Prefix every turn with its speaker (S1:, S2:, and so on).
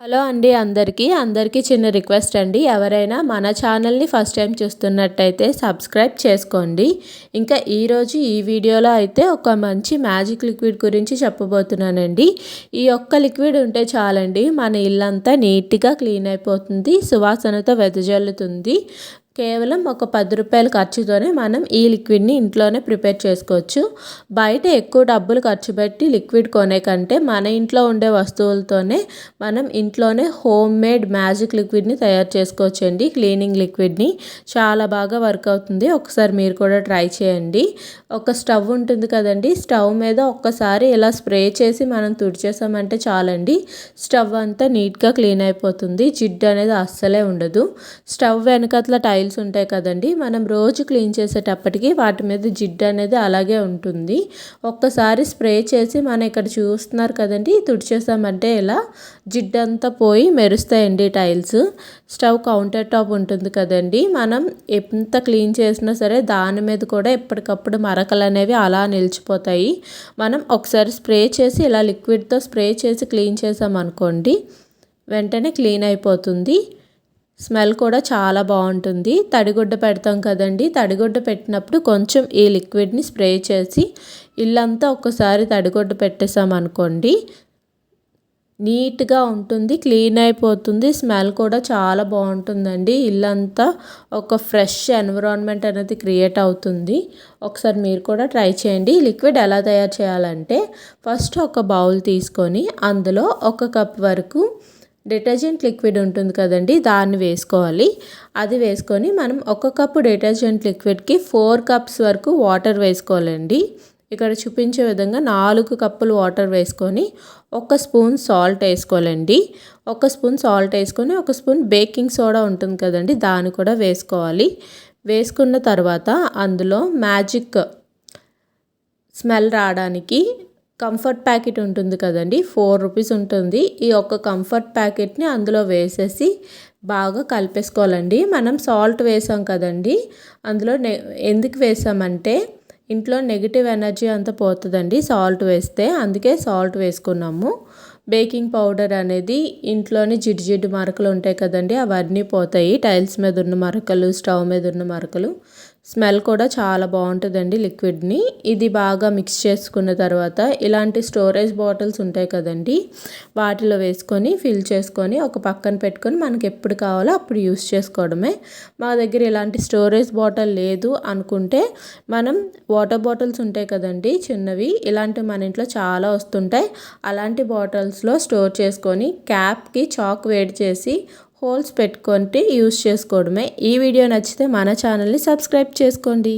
S1: Hello అండి అందరికీ. అందరికీ చిన్న రిక్వెస్ట్ అండి. ఎవరైనా మన ఛానల్ని ఫస్ట్ టైం చూస్తున్నట్టయితే సబ్స్క్రైబ్ చేసుకోండి. ఇంకా ఈరోజు ఈ వీడియోలో అయితే ఒక మంచి మ్యాజిక్ లిక్విడ్ గురించి చెప్పబోతున్నానండి. ఈ ఒక్క లిక్విడ్ ఉంటే చాలండి. మన ఇల్లంతా నీట్గా క్లీన్ అయిపోతుంది. సువాసనతో వెదజల్లుతుంది. కేవలం ఒక పది రూపాయల ఖర్చుతోనే మనం ఈ లిక్విడ్ని ఇంట్లోనే ప్రిపేర్ చేసుకోవచ్చు. బయట ఎక్కువ డబ్బులు ఖర్చు పెట్టి లిక్విడ్ కొనే కంటే మన ఇంట్లో ఉండే వస్తువులతోనే మనం ఇంట్లోనే హోమ్ మేడ్ మ్యాజిక్ లిక్విడ్ని తయారు చేసుకోవచ్చు అండి క్లీనింగ్ లిక్విడ్ని చాలా బాగా వర్క్ అవుతుంది. ఒకసారి మీరు కూడా ట్రై చేయండి. ఒక స్టవ్ ఉంటుంది కదండి. స్టవ్ మీద ఒక్కసారి ఇలా స్ప్రే చేసి మనం తుడిచేసామంటే చాలండి. స్టవ్ అంతా నీట్గా క్లీన్ అయిపోతుంది. జిడ్డు అనేది అస్సలే ఉండదు. స్టవ్ వెనకట్ల టైల్స్ టైల్స్ ఉంటాయి కదండి మనం రోజు క్లీన్ చేసేటప్పటికి వాటి మీద జిడ్డు అనేది అలాగే ఉంటుంది. ఒక్కసారి స్ప్రే చేసి మనం ఇక్కడ చూస్తున్నారు కదండి తుడిచేసామంటే ఇలా జిడ్డు అంతా పోయి మెరుస్తాయండి టైల్స్. స్టవ్ కౌంటర్ టాప్ ఉంటుంది కదండి మనం ఎంత క్లీన్ చేసినా సరే దాని మీద కూడా ఎప్పటికప్పుడు మరకలు అనేవి అలా నిలిచిపోతాయి. మనం ఒకసారి స్ప్రే చేసి ఇలా లిక్విడ్తో స్ప్రే చేసి క్లీన్ చేసామనుకోండి వెంటనే క్లీన్ అయిపోతుంది. స్మెల్ కూడా చాలా బాగుంటుంది. తడిగుడ్డ పెడతాం కదండి. తడిగుడ్డ పెట్టినప్పుడు కొంచెం ఈ లిక్విడ్ని స్ప్రే చేసి ఇల్లంతా ఒక్కసారి తడిగుడ్డ పెట్టేసాం అనుకోండి. నీట్గా ఉంటుంది క్లీన్ అయిపోతుంది స్మెల్ కూడా చాలా బాగుంటుందండి. ఇల్లంతా ఒక ఫ్రెష్ ఎన్విరాన్మెంట్ అనేది క్రియేట్ అవుతుంది. ఒకసారి మీరు కూడా ట్రై చేయండి. లిక్విడ్ ఎలా తయారు చేయాలంటే ఫస్ట్ ఒక బౌల్ తీసుకొని అందులో ఒక కప్ వరకు డిటర్జెంట్ లిక్విడ్ ఉంటుంది కదండి దాన్ని వేసుకోవాలి. అది వేసుకొని మనం ఒక కప్పు డిటర్జెంట్ లిక్విడ్కి ఫోర్ కప్స్ వరకు వాటర్ వేసుకోవాలండి. ఇక్కడ చూపించే విధంగా నాలుగు కప్పులు వాటర్ వేసుకొని ఒక స్పూన్ సాల్ట్ వేసుకోవాలండి. ఒక స్పూన్ సాల్ట్ వేసుకొని ఒక స్పూన్ బేకింగ్ సోడా ఉంటుంది కదండి దాన్ని కూడా వేసుకోవాలి. వేసుకున్న తర్వాత అందులో మ్యాజిక్ స్మెల్ రావడానికి కంఫర్ట్ ప్యాకెట్ ఉంటుంది కదండి ఫోర్ రూపీస్ ఉంటుంది. ఈ ఒక్క కంఫర్ట్ ప్యాకెట్ని అందులో వేసేసి బాగా కలిపేసుకోవాలండి. మనం సాల్ట్ వేసాం కదండి అందులో నె ఎందుకు వేసామంటే ఇంట్లో నెగిటివ్ ఎనర్జీ అంతా పోతుందండి సాల్ట్ వేస్తే అందుకే సాల్ట్ వేసుకున్నాము. బేకింగ్ పౌడర్ అనేది ఇంట్లోని జిడ్డు జిడ్డు మరకలు ఉంటాయి కదండి అవన్నీ పోతాయి. టైల్స్ మీద ఉన్న మరకలు స్టవ్ మీద ఉన్న మరకలు. స్మెల్ కూడా చాలా బాగుంటుందండి లిక్విడ్ని. ఇది బాగా మిక్స్ చేసుకున్న తర్వాత ఇలాంటి స్టోరేజ్ బాటిల్స్ ఉంటాయి కదండి వాటిలో వేసుకొని ఫిల్ చేసుకొని ఒక పక్కన పెట్టుకొని మనకి ఎప్పుడు కావాలో అప్పుడు యూస్ చేసుకోవడమే. మా దగ్గర ఇలాంటి స్టోరేజ్ బాటిల్ లేదు అనుకుంటే మనం వాటర్ బాటిల్స్ ఉంటాయి కదండి చిన్నవి ఇలాంటివి మన ఇంట్లో చాలా వస్తుంటాయి. అలాంటి బాటిల్స్లో స్టోర్ చేసుకొని క్యాప్కి చాక్ వేడి చేసి హోల్స్ పెట్టుకుంటే యూస్ చేసుకోవడమే. ఈ వీడియో నచ్చితే మన ఛానల్ని సబ్స్క్రైబ్ చేసుకోండి.